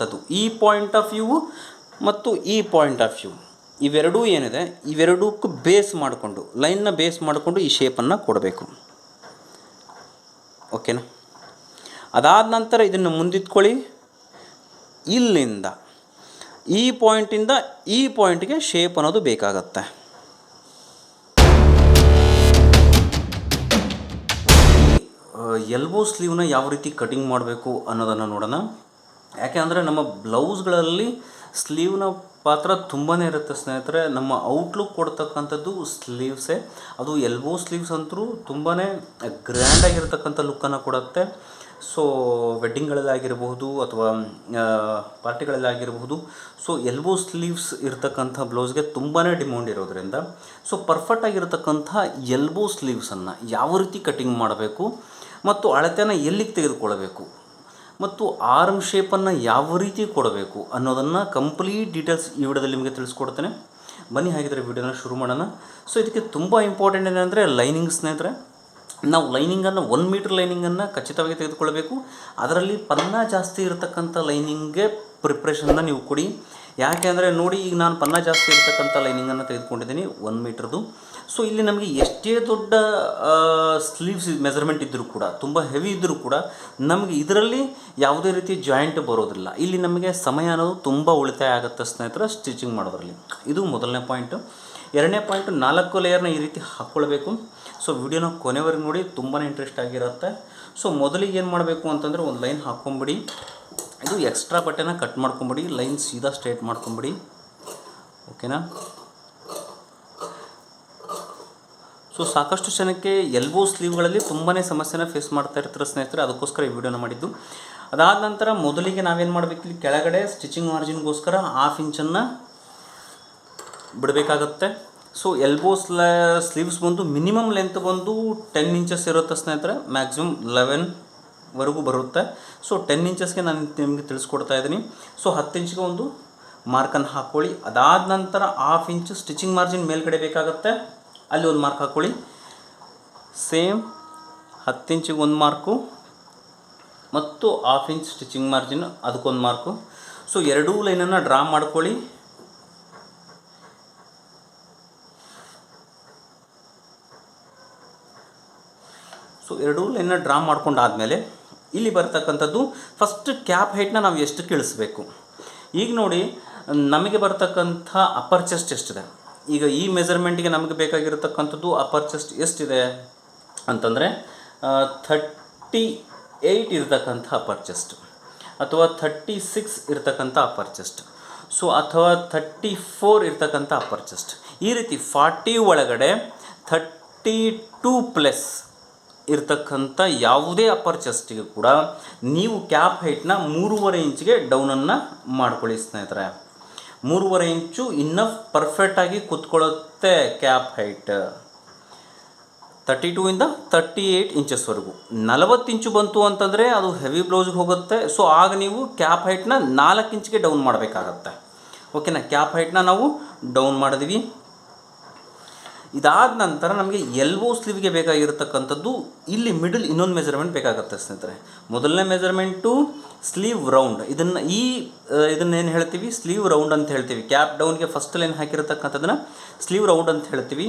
ಇರತಕ್ಕಂಥದ್ದು ಈ point of view ಮತ್ತು ಈ ಪಾಯಿಂಟ್ ಆಫ್ ವ್ಯೂ ಇವೆರಡೂ ಏನಿದೆ? ಇವೆರಡಕ್ಕೂ ಬೇಸ್ ಮಾಡಿಕೊಂಡು ಲೈನ್ನ ಬೇಸ್ ಮಾಡಿಕೊಂಡು ಈ ಶೇಪನ್ನು ಕೊಡಬೇಕು. ಓಕೆನಾ ಅದಾದ ನಂತರ ಇದನ್ನು ಮುಂದಿಟ್ಕೊಳ್ಳಿ. ಇಲ್ಲಿಂದ, ಈ ಪಾಯಿಂಟಿಂದ ಈ ಪಾಯಿಂಟ್ಗೆ ಶೇಪ್ ಅನ್ನೋದು ಬೇಕಾಗತ್ತೆ. ಎಲ್ಬೋ ಸ್ಲೀವ್ನ ಯಾವ ರೀತಿ ಕಟಿಂಗ್ ಮಾಡಬೇಕು ಅನ್ನೋದನ್ನು ನೋಡೋಣ. ಯಾಕೆ ಅಂದರೆ ನಮ್ಮ ಬ್ಲೌಸ್ಗಳಲ್ಲಿ ಸ್ಲೀವ್ನ ಪಾತ್ರ ತುಂಬಾ ಇರುತ್ತೆ ಸ್ನೇಹಿತರೆ. ನಮ್ಮ ಔಟ್ಲುಕ್ ಕೊಡ್ತಕ್ಕಂಥದ್ದು ಸ್ಲೀವ್ಸೇ. ಅದು ಎಲ್ಬೋ ಸ್ಲೀವ್ಸ್ ಅಂತೂ ತುಂಬಾ ಗ್ರ್ಯಾಂಡಾಗಿರ್ತಕ್ಕಂಥ ಲುಕ್ಕನ್ನು ಕೊಡುತ್ತೆ. ಸೊ ವೆಡ್ಡಿಂಗ್ಗಳಲ್ಲಾಗಿರಬಹುದು ಅಥವಾ ಪಾರ್ಟಿಗಳಲ್ಲಾಗಿರಬಹುದು ಸೊ ಎಲ್ಬೋ ಸ್ಲೀವ್ಸ್ ಇರ್ತಕ್ಕಂಥ ಬ್ಲೌಸ್ಗೆ ತುಂಬಾ ಡಿಮಾಂಡ್ ಇರೋದ್ರಿಂದ ಸೊ ಪರ್ಫೆಕ್ಟ್ ಆಗಿರತಕ್ಕಂಥ ಎಲ್ಬೋ ಸ್ಲೀವ್ಸನ್ನು ಯಾವ ರೀತಿ ಕಟಿಂಗ್ ಮಾಡಬೇಕು ಮತ್ತು ಅಳತೆನ ಎಲ್ಲಿಗೆ ತೆಗೆದುಕೊಳ್ಳಬೇಕು? ಮತ್ತು ಆರ್ಮ್ ಶೇಪನ್ನು ಯಾವ ರೀತಿ ಕೊಡಬೇಕು ಅನ್ನೋದನ್ನು ಕಂಪ್ಲೀಟ್ ಡೀಟೇಲ್ಸ್ ಈ ವಿಡಿಯೋದಲ್ಲಿ ನಿಮಗೆ ತಿಳಿಸ್ಕೊಡ್ತೇನೆ. ಬನ್ನಿ ಹಾಗಿದ್ರೆ ವಿಡಿಯೋನ ಶುರು ಮಾಡೋಣ. ಸೊ ಇದಕ್ಕೆ ತುಂಬ ಇಂಪಾರ್ಟೆಂಟ್ ಏನಂದರೆ ಲೈನಿಂಗ್ ಸ್ನೇಹಿತರೆ, ನಾವು ಲೈನಿಂಗನ್ನು ಒನ್ ಮೀಟ್ರ್ ಲೈನಿಂಗನ್ನು ಖಚಿತವಾಗಿ ತೆಗೆದುಕೊಳ್ಬೇಕು. ಅದರಲ್ಲಿ ಪನ್ನ ಜಾಸ್ತಿ ಇರತಕ್ಕಂಥ ಲೈನಿಂಗ್ಗೆ ಪ್ರಿಪ್ರೇಷನ್ನ ನೀವು ಕೊಡಿ. ಯಾಕೆ ಅಂದರೆ ನೋಡಿ, ಈಗ ನಾನು ಪನ್ನ ಜಾಸ್ತಿ ಇರ್ತಕ್ಕಂಥ ಲೈನಿಂಗನ್ನು ತೆಗೆದುಕೊಂಡಿದ್ದೀನಿ ಒನ್ ಮೀಟ್ರದು ಸೊ ಇಲ್ಲಿ ನಮಗೆ ಎಷ್ಟೇ ದೊಡ್ಡ ಸ್ಲೀವ್ಸ್ ಮೆಜರ್ಮೆಂಟ್ ಇದ್ದರೂ ಕೂಡ, ತುಂಬ ಹೆವಿ ಇದ್ದರೂ ಕೂಡ, ನಮಗೆ ಇದರಲ್ಲಿ ಯಾವುದೇ ರೀತಿ ಜಾಯಿಂಟ್ ಬರೋದಿಲ್ಲ. ಇಲ್ಲಿ ನಮಗೆ ಸಮಯ ಅನ್ನೋದು ತುಂಬ ಉಳಿತಾಯ ಆಗುತ್ತೆ ಸ್ನೇಹಿತರ ಸ್ಟಿಚಿಂಗ್ ಮಾಡೋದ್ರಲ್ಲಿ. ಇದು ಮೊದಲನೇ ಪಾಯಿಂಟು ಎರಡನೇ ಪಾಯಿಂಟು ನಾಲ್ಕು ಲೇಯರ್ನ ಈ ರೀತಿ ಹಾಕ್ಕೊಳ್ಬೇಕು ಸೊ ವಿಡಿಯೋನ ಕೊನೆವರೆಗೆ ನೋಡಿ ತುಂಬಾ ಇಂಟ್ರೆಸ್ಟ್ ಆಗಿರುತ್ತೆ. ಸೊ ಮೊದಲಿಗೆ ಏನು ಮಾಡಬೇಕು ಅಂತಂದರೆ, ಒಂದು ಲೈನ್ ಹಾಕ್ಕೊಂಬಿಡಿ ಇದು ಎಕ್ಸ್ಟ್ರಾ ಬಟ್ಟೆನ ಕಟ್ ಮಾಡ್ಕೊಂಬಿಡಿ ಲೈನ್ ಸೀದಾ ಸ್ಟ್ರೇಟ್ ಮಾಡ್ಕೊಂಬಿಡಿ. ಓಕೆನಾ ಸೊ ಸಾಕಷ್ಟು ಜನಕ್ಕೆ ಎಲ್ಬೋ ಸ್ಲೀವ್ಗಳಲ್ಲಿ ತುಂಬಾ ಸಮಸ್ಯೆನ ಫೇಸ್ ಮಾಡ್ತಾ ಇರ್ತಾರೆ ಸ್ನೇಹಿತರೆ, ಅದಕ್ಕೋಸ್ಕರ ಈ ವಿಡಿಯೋನ ಮಾಡಿದ್ದು. ಅದಾದ ನಂತರ ಮೊದಲಿಗೆ ನಾವೇನು ಮಾಡಬೇಕು? ಇಲ್ಲಿ ಕೆಳಗಡೆ ಸ್ಟಿಚಿಂಗ್ ಮಾರ್ಜಿನ್ಗೋಸ್ಕರ ಹಾಫ್ ಇಂಚನ್ನು ಬಿಡಬೇಕಾಗತ್ತೆ. ಸೊ ಎಲ್ಬೋ ಸ್ಲ ಸ್ಲೀವ್ಸ್ ಬಂದು ಮಿನಿಮಮ್ ಲೆಂತ್ ಬಂದು ಟೆನ್ ಇಂಚಸ್ ಇರುತ್ತೆ ಸ್ನೇಹಿತರೆ ಮ್ಯಾಕ್ಸಿಮಮ್ ಲೆವೆನ್ವರೆಗೂ ಬರುತ್ತೆ. ಸೊ ಟೆನ್ ಇಂಚಸ್ಗೆ ನಾನು ನಿಮಗೆ ತಿಳಿಸ್ಕೊಡ್ತಾ ಇದ್ದೀನಿ. ಸೊ ಹತ್ತು ಇಂಚ್ಗೆ ಒಂದು ಮಾರ್ಕನ್ನು ಹಾಕ್ಕೊಳ್ಳಿ ಅದಾದ ನಂತರ ಹಾಫ್ ಇಂಚ್ ಸ್ಟಿಚಿಂಗ್ ಮಾರ್ಜಿನ್ ಮೇಲ್ಗಡೆ ಬೇಕಾಗುತ್ತೆ. ಅಲ್ಲಿ ಒಂದು ಮಾರ್ಕ್ ಹಾಕ್ಕೊಳ್ಳಿ ಸೇಮ್ ಹತ್ತು ಇಂಚಿಗೆ ಒಂದು ಮಾರ್ಕು ಮತ್ತು ಹಾಫ್ ಇಂಚ್ ಸ್ಟಿಚಿಂಗ್ ಮಾರ್ಜಿನ್ ಅದಕ್ಕೊಂದು ಮಾರ್ಕು ಸೊ ಎರಡೂ ಲೈನನ್ನು ಡ್ರಾ ಮಾಡ್ಕೊಳ್ಳಿ. ಸೊ ಎರಡೂ ಲೈನನ್ನು ಡ್ರಾ ಮಾಡ್ಕೊಂಡಾದಮೇಲೆ ಇಲ್ಲಿ ಬರ್ತಕ್ಕಂಥದ್ದು ಫಸ್ಟ್ ಕ್ಯಾಪ್ ಹೈಟ್ನ ನಾವು ಎಷ್ಟು ಕೀಳಿಸ್ಬೇಕು? ಈಗ ನೋಡಿ, ನಮಗೆ ಬರ್ತಕ್ಕಂಥ ಅಪ್ಪರ್ ಚೆಸ್ಟ್ ಎಷ್ಟಿದೆ? ಈಗ ಈ ಮೆಜರ್ಮೆಂಟಿಗೆ ನಮಗೆ ಬೇಕಾಗಿರತಕ್ಕಂಥದ್ದು ಅಪ್ಪರ್ ಚೆಸ್ಟ್ ಎಷ್ಟಿದೆ? ಅಂತಂದರೆ ಥರ್ಟಿ ಏಯ್ಟ್ ಇರತಕ್ಕಂಥ ಅಪ್ಪರ್ ಚೆಸ್ಟ್ ಅಥವಾ ಥರ್ಟಿ ಸಿಕ್ಸ್ ಇರತಕ್ಕಂಥ ಅಪ್ಪರ್ ಚೆಸ್ಟ್ ಸೊ ಅಥವಾ ಥರ್ಟಿ ಫೋರ್ ಇರ್ತಕ್ಕಂಥ ಅಪ್ಪರ್ ಚೆಸ್ಟ್ ಈ ರೀತಿ ಫಾರ್ಟಿ ಒಳಗಡೆ ಥರ್ಟಿ ಟೂ ಪ್ಲಸ್ ಇರ್ತಕ್ಕಂಥ ಯಾವುದೇ ಅಪ್ಪರ್ ಚೆಸ್ಟಿಗೆ ಕೂಡ ನೀವು ಕ್ಯಾಪ್ ಹೈಟ್ನ ಮೂರುವರೆ ಇಂಚಿಗೆ ಡೌನನ್ನು ಮಾಡ್ಕೊಳ್ಳಿ ಸ್ನೇಹಿತರೆ. ಮೂರುವರೆ ಇಂಚು ಇನ್ನಫ್ ಪರ್ಫೆಕ್ಟಾಗಿ ಕೂತ್ಕೊಳ್ಳುತ್ತೆ ಕ್ಯಾಪ್ ಹೈಟ್. ತರ್ಟಿ ಟೂ ಇಂದ ತರ್ಟಿ ಏಯ್ಟ್ ಇಂಚಸ್ವರೆಗೂ ನಲವತ್ತು ಇಂಚು ಬಂತು ಅಂತಂದರೆ ಅದು ಹೆವಿ ಬ್ಲೌಸ್ಗೆ ಹೋಗುತ್ತೆ. ಸೊ ಆಗ ನೀವು ಕ್ಯಾಪ್ ಹೈಟ್ನ ನಾಲ್ಕು ಇಂಚಿಗೆ ಡೌನ್ ಮಾಡಬೇಕಾಗತ್ತೆ. ಓಕೆನಾ ಕ್ಯಾಪ್ ಹೈಟ್ನ ನಾವು ಡೌನ್ ಮಾಡಿದ್ವಿ. ಇದಾದ ನಂತರ ನಮಗೆ ಎಲ್ಬೋ ಸ್ಲೀವ್ಗೆ ಬೇಕಾಗಿರತಕ್ಕಂಥದ್ದು ಇಲ್ಲಿ ಮಿಡಲ್ ಇನ್ನೊಂದು ಮೆಜರ್ಮೆಂಟ್ ಬೇಕಾಗುತ್ತೆ ಸ್ನೇಹಿತರೆ. ಮೊದಲನೇ ಮೆಜರ್ಮೆಂಟು ಸ್ಲೀವ್ ರೌಂಡ್ ಇದನ್ನು ಈ ಇದನ್ನೇನು ಹೇಳ್ತೀವಿ? ಸ್ಲೀವ್ ರೌಂಡ್ ಅಂತ ಹೇಳ್ತೀವಿ. ಕ್ಯಾಪ್ ಡೌನ್ಗೆ ಫಸ್ಟ್ ಲೈನ್ ಹಾಕಿರತಕ್ಕಂಥದ್ದನ್ನು ಸ್ಲೀವ್ ರೌಂಡ್ ಅಂತ ಹೇಳ್ತೀವಿ.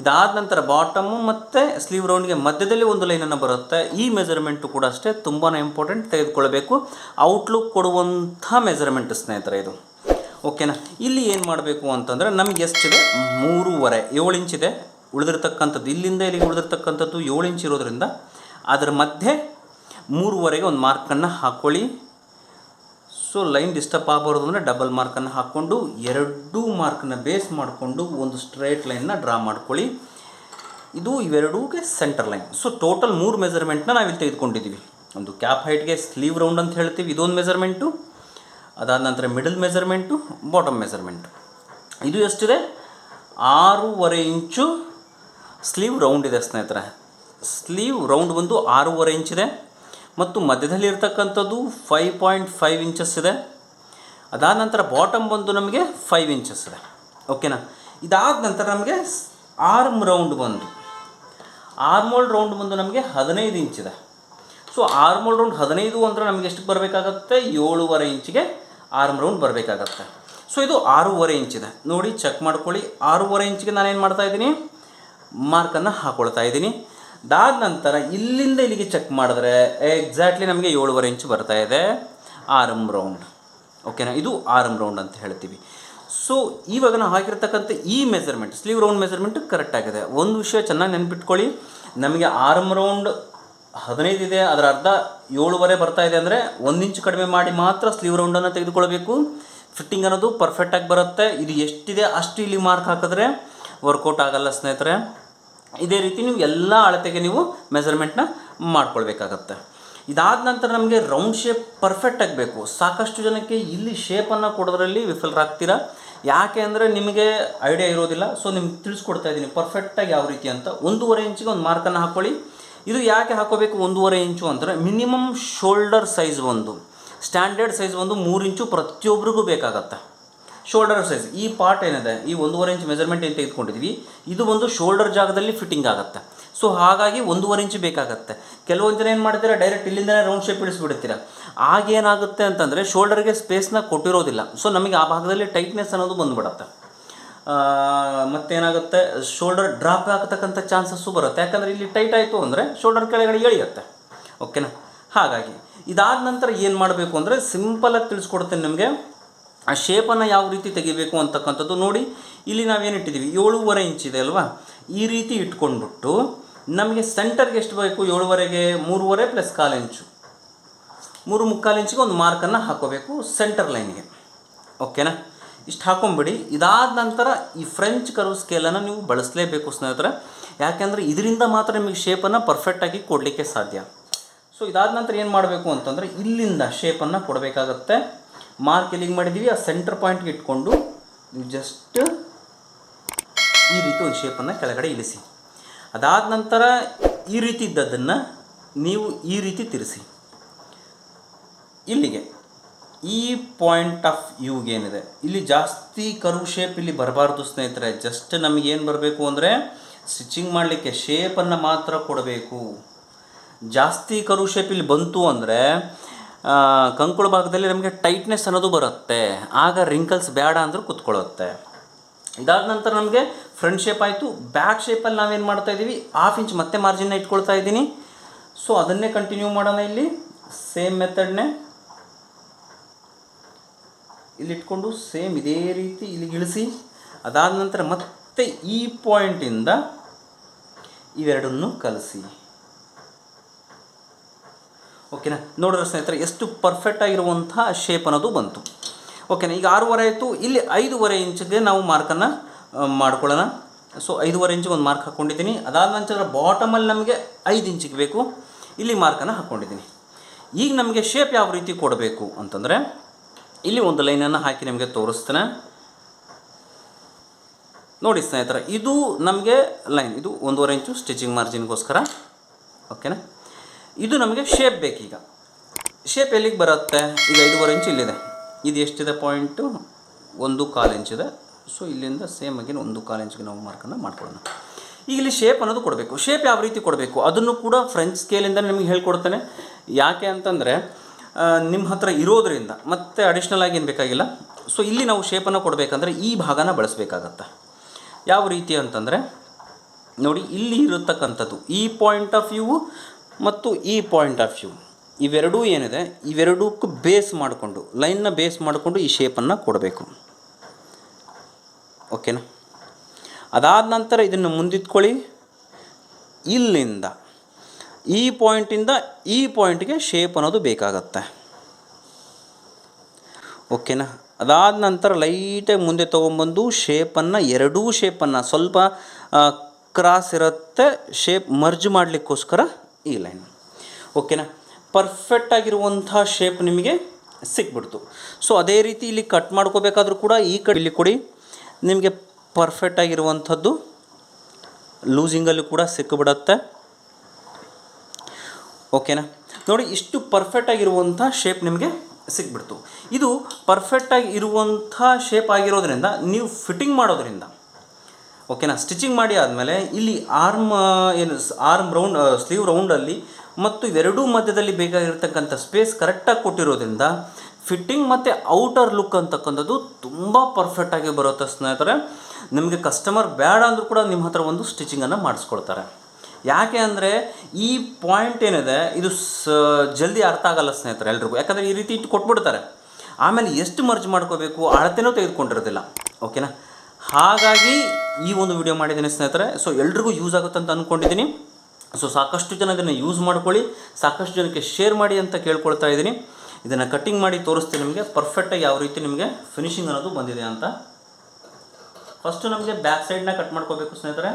ಇದಾದ ನಂತರ ಬಾಟಮು ಮತ್ತು ಸ್ಲೀವ್ ರೌಂಡ್ಗೆ ಮಧ್ಯದಲ್ಲಿ ಒಂದು ಲೈನನ್ನು ಬರುತ್ತೆ. ಈ ಮೆಜರ್ಮೆಂಟು ಕೂಡ ಅಷ್ಟೇ ತುಂಬಾ ಇಂಪಾರ್ಟೆಂಟ್ ತೆಗೆದುಕೊಳ್ಬೇಕು. ಔಟ್ಲುಕ್ ಕೊಡುವಂಥ ಮೆಜರ್ಮೆಂಟ್ ಸ್ನೇಹಿತರೆ ಇದು. ಓಕೆನಾ? ಇಲ್ಲಿ ಏನು ಮಾಡಬೇಕು ಅಂತಂದರೆ ನಮಗೆ ಎಷ್ಟಿದೆ ಮೂರುವರೆ. ಏಳು ಇಂಚಿದೆ ಉಳಿದಿರ್ತಕ್ಕಂಥದ್ದು, ಇಲ್ಲಿಂದ ಇಲ್ಲಿಗೆ ಉಳಿದಿರ್ತಕ್ಕಂಥದ್ದು ಏಳು ಇಂಚ್ ಇರೋದ್ರಿಂದ ಅದರ ಮಧ್ಯೆ ಮೂರುವರೆಗೆ ಒಂದು ಮಾರ್ಕನ್ನು ಹಾಕ್ಕೊಳ್ಳಿ ಸೊ, ಲೈನ್ ಡಿಸ್ಟರ್ಬ್ ಆಗಬಾರ್ದು ಅಂದರೆ ಡಬಲ್ ಮಾರ್ಕನ್ನು ಹಾಕ್ಕೊಂಡು, ಎರಡೂ ಮಾರ್ಕನ್ನ ಬೇಸ್ ಮಾಡಿಕೊಂಡು ಒಂದು ಸ್ಟ್ರೈಟ್ ಲೈನ್ನ ಡ್ರಾ ಮಾಡ್ಕೊಳ್ಳಿ. ಇದು ಇವೆರಡೂಗೆ ಸೆಂಟರ್ ಲೈನ್. ಸೊ, ಟೋಟಲ್ ಮೂರು ಮೆಜರ್ಮೆಂಟ್ನ ನಾವಿಲ್ಲಿ ತೆಗೆದುಕೊಂಡಿದ್ದೀವಿ. ಒಂದು ಕ್ಯಾಪ್ ಹೈಟ್ಗೆ ಸ್ಲೀವ್ ರೌಂಡ್ ಅಂತ ಹೇಳ್ತೀವಿ. ಇದೊಂದು ಮೆಜರ್ಮೆಂಟು. ಅದಾದ ನಂತರ ಮಿಡಲ್ ಮೆಜರ್ಮೆಂಟು ಬಾಟಮ್ ಮೆಜರ್ಮೆಂಟು ಇದು ಎಷ್ಟಿದೆ? ಆರೂವರೆ ಇಂಚು ಸ್ಲೀವ್ ರೌಂಡ್ ಇದೆ ಸ್ನೇಹಿತರೆ. ಸ್ಲೀವ್ ರೌಂಡ್ ಬಂದು ಆರೂವರೆ ಇಂಚಿದೆ. ಮತ್ತು ಮಧ್ಯದಲ್ಲಿ ಇರ್ತಕ್ಕಂಥದ್ದು ಫೈವ್ ಪಾಯಿಂಟ್ ಫೈವ್ ಇಂಚಸ್ ಇದೆ. ಅದಾದ ನಂತರ ಬಾಟಮ್ ಬಂದು ನಮಗೆ ಫೈವ್ ಇಂಚಸ್ ಇದೆ. ಓಕೆನಾ ಇದಾದ ನಂತರ ನಮಗೆ ಆರ್ಮ್ ರೌಂಡ್ ಬಂದು ಆರ್ಮೋಲ್ ರೌಂಡ್ ಬಂದು ನಮಗೆ ಹದಿನೈದು ಇಂಚಿದೆ. ಸೊ ಆರ್ಮೋಲ್ ರೌಂಡ್ ಹದಿನೈದು ಅಂದರೆ ನಮಗೆ ಎಷ್ಟು ಬರಬೇಕಾಗತ್ತೆ? ಏಳುವರೆ ಇಂಚಿಗೆ ಆರ್ಮ್ ರೌಂಡ್ ಬರಬೇಕಾಗತ್ತೆ. ಸೊ ಇದು ಆರೂವರೆ ಇಂಚಿದೆ ನೋಡಿ ಚೆಕ್ ಮಾಡ್ಕೊಳ್ಳಿ. ಆರೂವರೆ ಇಂಚಿಗೆ ಮಾಡ್ತಾ ಇದ್ದೀನಿ? ಮಾರ್ಕನ್ನು ಹಾಕೊಳ್ತಾ ಇದ್ದೀನಿ. ಅದಾದ ನಂತರ ಇಲ್ಲಿಂದ ಇಲ್ಲಿಗೆ ಚೆಕ್ ಮಾಡಿದ್ರೆ ಎಕ್ಸಾಕ್ಟ್ಲಿ ನಮಗೆ ಏಳುವರೆ ಇಂಚು ಬರ್ತಾ ಇದೆ. ಆರ್ಮ್ ರೌಂಡ್ ಓಕೆನಾ ಇದು ಆರ್ಮ್ ರೌಂಡ್ ಅಂತ ಹೇಳ್ತೀವಿ. ಸೊ ಇವಾಗ ನಾವು ಹಾಕಿರ್ತಕ್ಕಂಥ ಈ measurement sleeve round measurement correct ಆಗಿದೆ. ಒಂದು ವಿಷಯ ಚೆನ್ನಾಗಿ ನೆನ್ಪಿಟ್ಕೊಳ್ಳಿ. ನಮಗೆ ಆರ್ಮ್ ರೌಂಡ್ ಹದಿನೈದು ಇದೆ, ಅದರ ಅರ್ಧ ಏಳುವರೆ ಬರ್ತಾ ಇದೆ ಅಂದರೆ ಒಂದು ಇಂಚು ಕಡಿಮೆ ಮಾಡಿ ಮಾತ್ರ ಸ್ಲೀವ್ ರೌಂಡನ್ನು ತೆಗೆದುಕೊಳ್ಬೇಕು ಫಿಟ್ಟಿಂಗ್ ಅನ್ನೋದು ಪರ್ಫೆಕ್ಟಾಗಿ ಬರುತ್ತೆ. ಇದು ಎಷ್ಟಿದೆ ಅಷ್ಟು ಇಲ್ಲಿ ಮಾರ್ಕ್ ಹಾಕಿದ್ರೆ ವರ್ಕೌಟ್ ಆಗಲ್ಲ ಸ್ನೇಹಿತರೆ. ಇದೇ ರೀತಿ ನೀವು ಎಲ್ಲ ಅಳತೆಗೆ ನೀವು ಮೆಸರ್ಮೆಂಟ್ನ ಮಾಡ್ಕೊಳ್ಬೇಕಾಗತ್ತೆ. ಇದಾದ ನಂತರ ನಮಗೆ ರೌಂಡ್ ಶೇಪ್ ಪರ್ಫೆಕ್ಟ್ ಆಗಬೇಕು ಸಾಕಷ್ಟು ಜನಕ್ಕೆ ಇಲ್ಲಿ ಶೇಪನ್ನು ಕೊಡೋದ್ರಲ್ಲಿ ವಿಫಲರಾಗ್ತೀರಾ ಯಾಕೆ ಅಂದರೆ ನಿಮಗೆ ಐಡಿಯಾ ಇರೋದಿಲ್ಲ. ಸೊ ನಿಮ್ಗೆ ತಿಳಿಸ್ಕೊಡ್ತಾ ಇದ್ದೀನಿ. ಪರ್ಫೆಕ್ಟಾಗಿ ಯಾವ ರೀತಿ ಅಂತ. ಒಂದೂವರೆ ಇಂಚಿಗೆ ಒಂದು ಮಾರ್ಕನ್ನು ಹಾಕ್ಕೊಳ್ಳಿ ಇದು ಯಾಕೆ ಹಾಕೋಬೇಕು ಒಂದೂವರೆ ಇಂಚು ಅಂದರೆ ಮಿನಿಮಮ್ ಶೋಲ್ಡರ್ ಸೈಜ್ ಒಂದು. ಸ್ಟ್ಯಾಂಡರ್ಡ್ ಸೈಜ್ ಒಂದು ಮೂರು ಇಂಚು ಪ್ರತಿಯೊಬ್ಬರಿಗೂ ಬೇಕಾಗತ್ತೆ. Shoulder size. ಈ ಪಾರ್ಟ್ ಏನಿದೆ? ಈ ಒಂದೂವರೆ ಇಂಚ್ ಮೆಜರ್ಮೆಂಟ್ ಏನು ತೆಗೆದುಕೊಂಡಿದ್ವಿ? ಇದು ಒಂದು ಶೋಲ್ಡರ್ ಜಾಗದಲ್ಲಿ ಫಿಟ್ಟಿಂಗ್ ಆಗುತ್ತೆ. ಸೊ ಹಾಗಾಗಿ ಒಂದೂವರೆ ಇಂಚು ಬೇಕಾಗತ್ತೆ. ಕೆಲವೊಂದು ಜನ ಏನು ಮಾಡ್ತೀರಾ? ಡೈರೆಕ್ಟ್ ಇಲ್ಲಿಂದನೇ ರೌಂಡ್ ಶೇಪ್ ಇಳಿಸ್ಬಿಡ್ತೀರಾ. ಆಗೇನಾಗುತ್ತೆ ಅಂತಂದರೆ ಶೋಲ್ಡರ್ಗೆ ಸ್ಪೇಸ್ನ ಕೊಟ್ಟಿರೋದಿಲ್ಲ. ಸೊ ನಮಗೆ ಆ ಭಾಗದಲ್ಲಿ ಟೈಟ್ನೆಸ್ ಅನ್ನೋದು ಬಂದುಬಿಡತ್ತೆ. ಮತ್ತೇನಾಗುತ್ತೆ? ಶೋಲ್ಡರ್ ಡ್ರಾಪ್ ಆಗತಕ್ಕಂಥ ಚಾನ್ಸಸ್ಸು ಬರುತ್ತೆ. ಯಾಕಂದರೆ ಇಲ್ಲಿ ಟೈಟ್ ಆಯಿತು ಅಂದರೆ ಶೋಲ್ಡರ್ ಕೆಳಗಡೆ ಎಳೆಯುತ್ತೆ. ಓಕೆನಾ ಹಾಗಾಗಿ, ಇದಾದ ನಂತರ ಏನು ಮಾಡಬೇಕು ಅಂದರೆ ಸಿಂಪಲಾಗಿ ತಿಳಿಸ್ಕೊಡ್ತೇನೆ ನಿಮಗೆ. ಆ ಶೇಪನ್ನು ಯಾವ ರೀತಿ ತೆಗಿಬೇಕು ಅಂತಕ್ಕಂಥದ್ದು ನೋಡಿ. ಇಲ್ಲಿ ನಾವೇನಿಟ್ಟಿದ್ದೀವಿ ಏಳೂವರೆ ಇಂಚ್ ಇದೆ ಅಲ್ವಾ? ಈ ರೀತಿ ಇಟ್ಕೊಂಡ್ಬಿಟ್ಟು ನಮಗೆ ಸೆಂಟರ್ಗೆ ಎಷ್ಟು ಬೇಕು? ಏಳುವರೆಗೆ ಮೂರುವರೆ ಪ್ಲಸ್ ಕಾಲು ಇಂಚು ಮೂರು ಮುಕ್ಕಾಲು ಇಂಚಿಗೆ ಒಂದು ಮಾರ್ಕನ್ನು ಹಾಕೋಬೇಕು ಸೆಂಟರ್ ಲೈನ್ಗೆ ಓಕೆನಾ ಇಷ್ಟು ಹಾಕೊಂಬಿಡಿ. ಇದಾದ ನಂತರ ಈ ಫ್ರೆಂಚ್ ಕರ್ವ್ ಸ್ಕೇಲನ್ನು ನೀವು ಬಳಸಲೇಬೇಕು ಸ್ನೇಹಿತರೆ. ಯಾಕೆಂದರೆ ಇದರಿಂದ ಮಾತ್ರ ನಿಮಗೆ ಶೇಪನ್ನು ಪರ್ಫೆಕ್ಟಾಗಿ ಕೊಡಲಿಕ್ಕೆ ಸಾಧ್ಯ. ಸೊ ಇದಾದ ನಂತರ ಏನು ಮಾಡಬೇಕು ಅಂತಂದರೆ ಇಲ್ಲಿಂದ ಶೇಪನ್ನು ಕೊಡಬೇಕಾಗತ್ತೆ. ಮಾರ್ಕ್ ಎಲ್ಲಿಗೆ ಮಾಡಿದ್ದೀವಿ ಆ ಸೆಂಟರ್ ಪಾಯಿಂಟ್ಗೆ ಇಟ್ಕೊಂಡು ಜಸ್ಟ್ ಈ ರೀತಿ ಒಂದು ಶೇಪನ್ನು ಕೆಳಗಡೆ ಇಳಿಸಿ. ಅದಾದ ನಂತರ ಈ ರೀತಿ ಇದ್ದದನ್ನು ನೀವು ಈ ರೀತಿ ತಿರುಸಿ. ಇಲ್ಲಿಗೆ. ಈ ಪಾಯಿಂಟ್ ಆಫ್ ವ್ಯೂಗೆ ಏನಿದೆ ಇಲ್ಲಿ ಜಾಸ್ತಿ ಕರ್ವ್ ಶೇಪ್ ಇಲ್ಲಿ ಬರಬಾರ್ದು ಸ್ನೇಹಿತರೆ. ಜಸ್ಟ್ ನಮಗೇನು ಬರಬೇಕು ಅಂದರೆ ಸ್ಟಿಚಿಂಗ್ ಮಾಡಲಿಕ್ಕೆ ಶೇಪನ್ನು ಮಾತ್ರ ಕೊಡಬೇಕು. ಜಾಸ್ತಿ ಕರು ಶೇಪ್ ಇಲ್ಲಿ ಬಂತು ಅಂದರೆ ಕಂಕುಳ ಭಾಗದಲ್ಲಿ ನಮಗೆ ಟೈಟ್ನೆಸ್ ಅನ್ನೋದು ಬರುತ್ತೆ. ಆಗ ರಿಂಕಲ್ಸ್ ಬೇಡ ಅಂದರೂ ಕುತ್ಕೊಳ್ಳುತ್ತೆ. ಇದಾದ ನಂತರ ನಮಗೆ ಫ್ರಂಟ್ ಶೇಪ್ ಆಯಿತು. ಬ್ಯಾಕ್ ಶೇಪಲ್ಲಿ ನಾವೇನು ಮಾಡ್ತಾ ಇದ್ದೀವಿ ಹಾಫ್ ಇಂಚ್ ಮತ್ತೆ ಮಾರ್ಜಿನ್ನ ಇಟ್ಕೊಳ್ತಾ ಇದ್ದೀನಿ ಸೊ ಅದನ್ನೇ ಕಂಟಿನ್ಯೂ ಮಾಡೋಣ ಇಲ್ಲಿ. ಸೇಮ್ ಮೆಥಡ್ನೇ ಇಲ್ಲಿ ಇಟ್ಕೊಂಡು ಸೇಮ್ ಇದೇ ರೀತಿ ಇಲ್ಲಿಗೆ ಇಳಿಸಿ, ಅದಾದ ನಂತರ ಮತ್ತೆ ಈ ಪಾಯಿಂಟಿಂದ ಇವೆರಡನ್ನು ಕಲಸಿ. ಓಕೆನಾ ನೋಡಿದ್ರೆ ಸ್ನೇಹಿತರೆ, ಎಷ್ಟು ಪರ್ಫೆಕ್ಟ್ ಆಗಿರುವಂತಹ ಶೇಪ್ ಅನ್ನೋದು ಬಂತು. ಓಕೆನಾ ಈಗ ಆರೂವರೆ ಆಯಿತು. ಇಲ್ಲಿ ಐದೂವರೆ ಇಂಚಿಗೆ ನಾವು ಮಾರ್ಕನ್ನು ಮಾಡ್ಕೊಳ್ಳೋಣ. ಸೊ ಐದೂವರೆ ಇಂಚಿಗೆ ಒಂದು ಮಾರ್ಕ್ ಹಾಕ್ಕೊಂಡಿದ್ದೀನಿ ಅದಾದ ನಂತರ ಬಾಟಮಲ್ಲಿ ನಮಗೆ ಐದು ಇಂಚಿಗೆ ಬೇಕು. ಇಲ್ಲಿ ಮಾರ್ಕನ್ನು ಹಾಕ್ಕೊಂಡಿದ್ದೀನಿ ಈಗ ನಮಗೆ ಶೇಪ್ ಯಾವ ರೀತಿ ಕೊಡಬೇಕು ಅಂತಂದರೆ ಇಲ್ಲಿ ಒಂದು ಲೈನನ್ನು ಹಾಕಿ ನಿಮಗೆ ತೋರಿಸ್ತೇನೆ. ನೋಡಿ ಸ್ನೇಹಿತರೆ, ಇದು ನಮಗೆ ಲೈನ್ ಇದು ಒಂದೂವರೆ ಇಂಚು ಸ್ಟಿಚಿಂಗ್ ಮಾರ್ಜಿನ್ಗೋಸ್ಕರ ಓಕೆನಾ ಇದು ನಮಗೆ ಶೇಪ್ ಬೇಕೀಗ. ಶೇಪ್ ಎಲ್ಲಿಗೆ ಬರುತ್ತೆ? ಈಗ ಐದೂವರೆ ಇಂಚು ಇಲ್ಲಿದೆ. ಇದು ಎಷ್ಟಿದೆ? ಪಾಯಿಂಟು ಒಂದು ಕಾಲು ಇಂಚಿದೆ ಸೊ ಇಲ್ಲಿಂದ ಸೇಮ್ ಆಗಿ ಒಂದು ಕಾಲು ಇಂಚಿಗೆ ನಾವು ಮಾರ್ಕನ್ನು ಮಾಡ್ಕೊಳ್ಳೋಣ. ಈಗ ಇಲ್ಲಿ ಶೇಪ್ ಅನ್ನೋದು ಕೊಡಬೇಕು. ಶೇಪ್ ಯಾವ ರೀತಿ ಕೊಡಬೇಕು? ಅದನ್ನು ಕೂಡ ಫ್ರೆಂಚ್ ಸ್ಕೇಲಿಂದ ನಿಮಗೆ ಹೇಳ್ಕೊಡ್ತೇನೆ. ಯಾಕೆ ಅಂತಂದರೆ ನಿಮ್ಮ ಹತ್ರ ಇರೋದರಿಂದ ಮತ್ತೆ ಅಡಿಷ್ನಲ್ ಆಗಿ ಏನು ಬೇಕಾಗಿಲ್ಲ? ಸೊ ಇಲ್ಲಿ ನಾವು ಶೇಪನ್ನು ಕೊಡಬೇಕಂದ್ರೆ ಈ ಭಾಗನ ಬಳಸಬೇಕಾಗತ್ತೆ. ಯಾವ ರೀತಿ ಅಂತಂದರೆ, ನೋಡಿ, ಇಲ್ಲಿ ಇರತಕ್ಕಂಥದ್ದು, ಈ ಪಾಯಿಂಟ್ ಆಫ್ ವ್ಯೂ ಮತ್ತು ಈ ಪಾಯಿಂಟ್ ಆಫ್ ವ್ಯೂ ಇವೆರಡೂ ಏನಿದೆ? ಇವೆರಡಕ್ಕೂ ಬೇಸ್ ಮಾಡಿಕೊಂಡು ಲೈನ್ನ ಬೇಸ್ ಮಾಡಿಕೊಂಡು ಈ ಶೇಪನ್ನು ಕೊಡಬೇಕು. ಓಕೆನಾ ಅದಾದ ನಂತರ ಇದನ್ನು ಮುಂದಿಟ್ಕೊಳ್ಳಿ. ಇಲ್ಲಿಂದ ಈ ಪಾಯಿಂಟಿಂದ ಈ ಪಾಯಿಂಟ್ಗೆ ಶೇಪ್ ಅನ್ನೋದು ಬೇಕಾಗತ್ತೆ. ಓಕೆನಾ ಅದಾದ ನಂತರ ಲೈಟಾಗಿ ಮುಂದೆ ತೊಗೊಂಬಂದು ಶೇಪನ್ನು ಎರಡೂ ಶೇಪನ್ನು ಸ್ವಲ್ಪ ಕ್ರಾಸ್ ಇರುತ್ತೆ ಶೇಪ್ ಮರ್ಜ್ ಮಾಡಲಿಕ್ಕೋಸ್ಕರ ಈ ಲೈನ್ ಓಕೆನಾ ಪರ್ಫೆಕ್ಟ್ ಆಗಿರುವಂಥ ಶೇಪ್ ನಿಮಗೆ ಸಿಕ್ಬಿಡ್ತು. ಸೊ ಅದೇ ರೀತಿ ಇಲ್ಲಿ ಕಟ್ ಮಾಡ್ಕೋಬೇಕಾದ್ರೂ ಕೂಡ ಈ ಕಡೆ ಇಲ್ಲಿ ಕೊಡಿ. ನಿಮಗೆ ಪರ್ಫೆಕ್ಟ್ ಆಗಿರುವಂಥದ್ದು ಲೂಸಿಂಗಲ್ಲೂ ಕೂಡ ಸಿಕ್ಕಿಬಿಡತ್ತೆ ಓಕೆನಾ? ನೋಡಿ, ಇಷ್ಟು ಪರ್ಫೆಕ್ಟ್ ಆಗಿರುವಂಥ ಶೇಪ್ ನಿಮಗೆ ಸಿಕ್ಬಿಡ್ತು ಇದು ಪರ್ಫೆಕ್ಟಾಗಿ ಇರುವಂಥ ಶೇಪ್ ಆಗಿರೋದ್ರಿಂದ ನೀವು ಫಿಟ್ಟಿಂಗ್ ಮಾಡೋದ್ರಿಂದ, ಓಕೆನಾ? ಸ್ಟಿಚಿಂಗ್ ಮಾಡಿ ಆದಮೇಲೆ ಇಲ್ಲಿ ಆರ್ಮ್ ಏನು ಆರ್ಮ್ ರೌಂಡ್ ಸ್ಲೀವ್ ರೌಂಡಲ್ಲಿ ಮತ್ತು ಎರಡೂ ಮಧ್ಯದಲ್ಲಿ ಬೇಕಾಗಿರ್ತಕ್ಕಂಥ ಸ್ಪೇಸ್ ಕರೆಕ್ಟಾಗಿ ಕೊಟ್ಟಿರೋದ್ರಿಂದ ಫಿಟ್ಟಿಂಗ್ ಮತ್ತು ಔಟರ್ ಲುಕ್ ಅಂತಕ್ಕಂಥದ್ದು ತುಂಬ ಪರ್ಫೆಕ್ಟಾಗಿ ಬರುತ್ತೆ ಸ್ನೇಹಿತರೆ. ನಿಮಗೆ ಕಸ್ಟಮರ್ ಬೇಡ ಅಂದರೂ ಕೂಡ ನಿಮ್ಮ ಹತ್ರ ಒಂದು ಸ್ಟಿಚಿಂಗನ್ನು ಮಾಡಿಸ್ಕೊಳ್ತಾರೆ ಯಾಕೆ ಅಂದರೆ ಈ ಪಾಯಿಂಟ್ ಏನಿದೆ, ಇದು ಸ, ಜಲ್ದಿ ಅರ್ಥ ಆಗಲ್ಲ ಸ್ನೇಹಿತರೆ ಎಲ್ರಿಗೂ. ಯಾಕಂದರೆ ಈ ರೀತಿ ಇಟ್ಟು ಕೊಟ್ಬಿಡ್ತಾರೆ. ಆಮೇಲೆ ಎಷ್ಟು ಮರ್ಜ್ ಮಾಡ್ಕೋಬೇಕು, ಅಳತೆನೂ ತೆಗೆದುಕೊಂಡಿರೋದಿಲ್ಲ. ಓಕೆನಾ ಹಾಗಾಗಿ ಈ ಒಂದು ವಿಡಿಯೋ ಮಾಡಿದ್ದೀನಿ ಸ್ನೇಹಿತರೆ. ಸೊ ಎಲ್ರಿಗೂ ಯೂಸ್ ಆಗುತ್ತೆ ಅಂತ ಅಂದ್ಕೊಂಡಿದ್ದೀನಿ ಸೊ ಸಾಕಷ್ಟು ಜನ ಇದನ್ನು ಯೂಸ್ ಮಾಡ್ಕೊಳ್ಳಿ, ಸಾಕಷ್ಟು ಜನಕ್ಕೆ ಶೇರ್ ಮಾಡಿ ಅಂತ ಕೇಳ್ಕೊಳ್ತಾ ಇದ್ದೀನಿ. ಇದನ್ನು ಕಟ್ಟಿಂಗ್ ಮಾಡಿ ತೋರಿಸ್ತೀನಿ ನಿಮಗೆ. ಪರ್ಫೆಕ್ಟಾಗಿ ಯಾವ ರೀತಿ ನಿಮಗೆ ಫಿನಿಶಿಂಗ್ ಅನ್ನೋದು ಬಂದಿದೆ ಅಂತ. ಫಸ್ಟು ನಮಗೆ ಬ್ಯಾಕ್ ಸೈಡ್ನ ಕಟ್ ಮಾಡ್ಕೋಬೇಕು ಸ್ನೇಹಿತರೆ.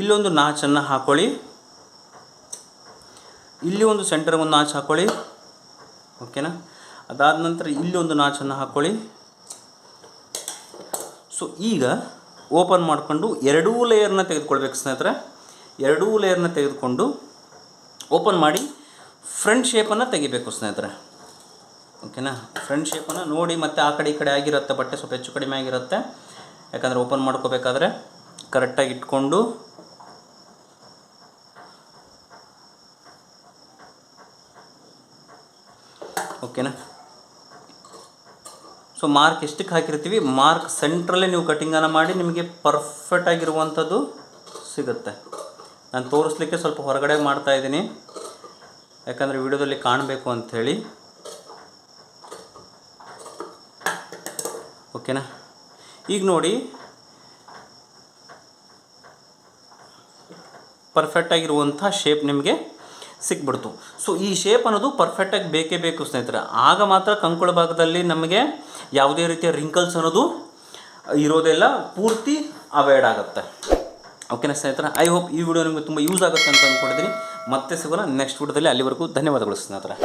ಇಲ್ಲೊಂದು ನಾಚನ್ನು ಹಾಕೊಳ್ಳಿ. ಇಲ್ಲಿ ಒಂದು ಸೆಂಟರ್ ಒಂದು ನಾಚ್ ಹಾಕೊಳ್ಳಿ. ಓಕೆನಾ ಅದಾದ ನಂತರ ಇಲ್ಲಿ ಒಂದು ನಾಚನ್ನು ಹಾಕೊಳ್ಳಿ. ಸೊ ಈಗ ಓಪನ್ ಮಾಡಿಕೊಂಡು ಎರಡೂ ಲೇಯರ್ನ ತೆಗೆದುಕೊಳ್ಬೇಕು ಸ್ನೇಹಿತರೆ. ಎರಡೂ ಲೇಯರ್ನ ತೆಗೆದುಕೊಂಡು ಓಪನ್ ಮಾಡಿ ಫ್ರಂಟ್ ಶೇಪನ್ನು ತೆಗಿಬೇಕು ಸ್ನೇಹಿತರೆ. ಓಕೆನಾ ಫ್ರಂಟ್ ಶೇಪನ್ನು ನೋಡಿ ಮತ್ತೆ ಆ ಕಡೆ ಈ ಕಡೆ ಆಗಿರುತ್ತೆ, ಬಟ್ಟೆ ಸ್ವಲ್ಪ ಹೆಚ್ಚು ಕಡಿಮೆ ಆಗಿರುತ್ತೆ. ಯಾಕಂದರೆ ಓಪನ್ ಮಾಡ್ಕೋಬೇಕಾದ್ರೆ ಕರೆಕ್ಟಾಗಿ ಇಟ್ಕೊಂಡು ಓಕೆನಾ? ಸೊ ಮಾರ್ಕ್ ಎಷ್ಟಕ್ಕೆ ಹಾಕಿರ್ತೀವಿ? ಮಾರ್ಕ್ ಸೆಂಟ್ರಲ್ಲೇ ನೀವು ಕಟಿಂಗನ್ನು ಮಾಡಿ ನಿಮಗೆ ಪರ್ಫೆಕ್ಟ್ ಆಗಿರುವಂಥದ್ದು ಸಿಗುತ್ತೆ. ನಾನು ತೋರಿಸ್ಲಿಕ್ಕೆ ಸ್ವಲ್ಪ ಹೊರಗಡೆ ಮಾಡ್ತಾ ಇದ್ದೀನಿ. ಯಾಕಂದರೆ ವಿಡಿಯೋದಲ್ಲಿ ಕಾಣಬೇಕು ಅಂಥೇಳಿ ಓಕೆನಾ? ಈಗ ನೋಡಿ. ಪರ್ಫೆಕ್ಟಾಗಿರುವಂಥ ಶೇಪ್ ನಿಮಗೆ ಸಿಕ್ಬಿಡ್ತು. ಸೊ ಈ ಶೇಪ್ ಅನ್ನೋದು ಪರ್ಫೆಕ್ಟಾಗಿ ಬೇಕೇ ಬೇಕು ಸ್ನೇಹಿತರೆ. ಆಗ ಮಾತ್ರ ಕಂಕುಳ ಭಾಗದಲ್ಲಿ ನಮಗೆ ಯಾವುದೇ ರೀತಿಯ ರಿಂಕಲ್ಸ್ ಅನ್ನೋದು ಇರೋದೆಲ್ಲ. ಪೂರ್ತಿ ಅವಾಯ್ಡ್ ಆಗುತ್ತೆ. ಓಕೆನಾ ಸ್ನೇಹಿತರೆ? ಐ ಹೋಪ್ ಈ ವಿಡಿಯೋ ನಿಮಗೆ ತುಂಬ ಯೂಸ್ ಆಗುತ್ತೆ ಅಂತ ಅಂದ್ಕೊಂಡಿದ್ದೀನಿ ಮತ್ತೆ ಸಿಗೋಣ. ನೆಕ್ಸ್ಟ್ ವಿಡಿಯೋದಲ್ಲಿ ಅಲ್ಲಿವರೆಗೂ ಧನ್ಯವಾದಗಳು ಸ್ನೇಹಿತರೆ.